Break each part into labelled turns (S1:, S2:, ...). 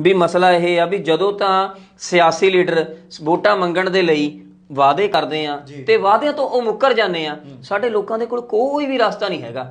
S1: ਵੀ ਮਸਲਾ ਇਹ ਆ ਵੀ ਜਦੋਂ ਤਾਂ ਸਿਆਸੀ ਲੀਡਰ ਵੋਟਾਂ ਮੰਗਣ ਦੇ ਲਈ ਵਾਅਦੇ ਕਰਦੇ ਆ ਤੇ ਵਾਅਦਿਆਂ ਤੋਂ ਉਹ ਮੁੱਕਰ ਜਾਂਦੇ ਆ ਸਾਡੇ ਲੋਕਾਂ ਦੇ ਕੋਲ ਕੋਈ ਵੀ ਰਸਤਾ ਨਹੀਂ ਹੈਗਾ।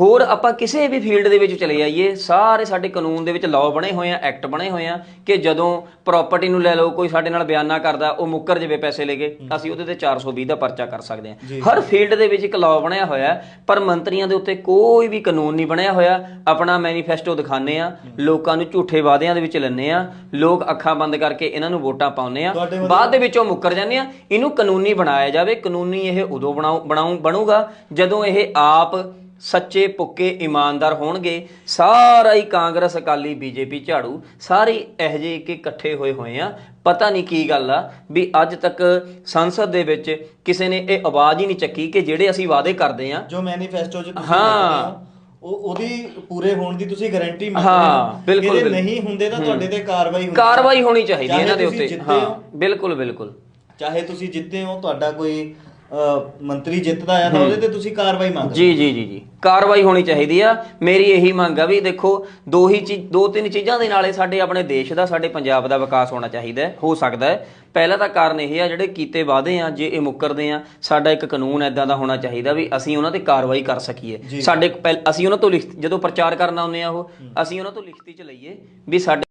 S1: ਹੋਰ ਆਪਾਂ ਕਿਸੇ ਵੀ ਫੀਲਡ ਦੇ ਵਿੱਚ ਚਲੇ ਜਾਈਏ ਸਾਰੇ ਸਾਡੇ ਕਾਨੂੰਨ ਦੇ ਵਿੱਚ ਲਾਅ ਬਣੇ ਹੋਏ ਆ ਐਕਟ ਬਣੇ ਹੋਏ ਆ ਕਿ ਜਦੋਂ ਪ੍ਰਾਪਰਟੀ ਨੂੰ ਲੈ ਲਓ ਕੋਈ ਸਾਡੇ ਨਾਲ ਬਿਆਨਾ ਕਰਦਾ ਉਹ ਮੁੱਕਰ ਜਵੇ ਪੈਸੇ ਲੈ ਕੇ ਅਸੀਂ ਉਹਦੇ ਤੇ 420 ਦਾ ਪਰਚਾ ਕਰ ਸਕਦੇ ਹਾਂ ਹਰ ਫੀਲਡ ਦੇ ਵਿੱਚ ਇੱਕ ਲਾਅ ਬਣਿਆ ਹੋਇਆ ਪਰ ਮੰਤਰੀਆਂ ਦੇ ਉੱਤੇ ਕੋਈ ਵੀ ਕਾਨੂੰਨ ਨਹੀਂ ਬਣਿਆ ਹੋਇਆ। ਆਪਣਾ ਮੈਨੀਫੈਸਟੋ ਦਿਖਾਉਂਦੇ ਆ ਲੋਕਾਂ ਨੂੰ ਝੂਠੇ ਵਾਅਦਿਆਂ ਦੇ ਵਿੱਚ ਲੈਂਦੇ ਆ ਲੋਕ ਅੱਖਾਂ ਬੰਦ ਕਰਕੇ ਇਹਨਾਂ ਨੂੰ ਵੋਟਾਂ ਪਾਉਂਦੇ ਆ। ਬਾਅਦ ਦੇ ਵਿੱਚੋਂ ਮੁੱਕਰ ਜਾਂਦੇ ਆ। ਇਹਨੂੰ ਕਾਨੂੰਨੀ ਬਣਾਇਆ ਜਾਵੇ ਕਾਨੂੰਨੀ ਇਹ ਉਦੋਂ ਬਣਾਉ ਬਣਾਉ ਬਣੂਗਾ ਜਦੋਂ ਇਹ ਆਪ ਸੱਚੇ ਪੁੱਕੇ ਇਮਾਨਦਾਰ ਹੋਣਗੇ। ਸਾਰਾ ਹੀ ਕਾਂਗਰਸ ਅਕਾਲੀ ਬੀਜੇਪੀ ਝਾੜੂ। ਸਾਰੇ ਇਹੋ ਜਿਹੇ ਕਿ ਇਕੱਠੇ ਹੋਏ ਹੋਏ ਆ। ਪਤਾ ਨਹੀਂ ਕੀ ਗੱਲ ਆ ਵੀ ਅੱਜ ਤੱਕ ਸੰਸਦ ਦੇ ਵਿੱਚ ਕਿਸੇ ਨੇ ਇਹ ਆਵਾਜ਼ ਹੀ ਨਹੀਂ ਚੱਕੀ ਕਿ ਜਿਹੜੇ ਅਸੀਂ ਵਾਅਦੇ ਕਰਦੇ ਆ।
S2: ਜੋ ਮੈਨੀਫੈਸਟੋ 'ਚ ਤੁਸੀਂ
S1: ਹਾਂ।
S2: ਉਹ ਉਹਦੀ ਪੂਰੇ ਹੋਣ ਦੀ ਤੁਸੀਂ ਗਾਰੰਟੀ ਮੰਗਦੇ
S1: ਹਾਂ, ਬਿਲਕੁਲ,
S2: ਜੇ। ਨਹੀਂ ਹੁੰਦੇ ਤਾਂ ਤੁਹਾਡੇ ਤੇ ਕਾਰਵਾਈ ਹੋਣੀ
S1: ਕਾਰਵਾਈ ਹੋਣੀ ਚਾਹੀਦੀ ਇਹਨਾਂ ਦੇ ਉੱਤੇ। ਹਾਂ। ਬਿਲਕੁਲ ਬਿਲਕੁਲ।
S2: ਚਾਹੇ ਤੁਸੀਂ ਜਿੱਤੇ ਹੋ ਤੁਹਾਡਾ ਕੋਈ ਮੰਤਰੀ ਜਿੱਤਦਾ ਆ ਤਾਂ ਉਹਦੇ ਤੇ ਤੁਸੀਂ ਕਾਰਵਾਈ ਮੰਗਦੇ
S1: ਜੀ ਜੀ ਜੀ ਜੀ। ਕਾਰਵਾਈ ਹੋਣੀ ਚਾਹੀਦੀ ਆ। ਮੇਰੀ ਇਹੀ ਮੰਗ ਆ ਵੀ ਦੇਖੋ ਦੋ ਹੀ ਚੀਜ਼ ਦੋ ਤਿੰਨ ਚੀਜ਼ਾਂ ਦੇ ਨਾਲੇ ਸਾਡੇ ਆਪਣੇ ਦੇਸ਼ ਦਾ ਸਾਡੇ ਪੰਜਾਬ ਦਾ ਵਿਕਾਸ ਹੋਣਾ ਚਾਹੀਦਾ ਹੈ ਹੋ ਸਕਦਾ ਹੈ। ਪਹਿਲਾ ਤਾਂ ਕਾਰਨ ਇਹ ਆ ਜਿਹੜੇ ਕੀਤੇ ਵਾਅਦੇ ਆ ਜੇ ਇਹ ਮੁੱਕਰਦੇ ਆ ਸਾਡਾ ਇੱਕ ਕਾਨੂੰਨ ਐਦਾਂ ਦਾ ਹੋਣਾ ਚਾਹੀਦਾ ਵੀ ਅਸੀਂ ਉਹਨਾਂ ਤੇ ਕਾਰਵਾਈ ਕਰ ਸਕੀਏ। ਸਾਡੇ ਅਸੀਂ ਉਹਨਾਂ ਤੋਂ ਲਿਖ ਜਦੋਂ ਪ੍ਰਚਾਰ ਕਰਨ ਆਉਂਦੇ ਆ ਉਹ ਅਸੀਂ ਉਹਨਾਂ ਤੋਂ ਲਿਖਤੀ ਚ ਲਈਏ ਵੀ ਸਾਡੇ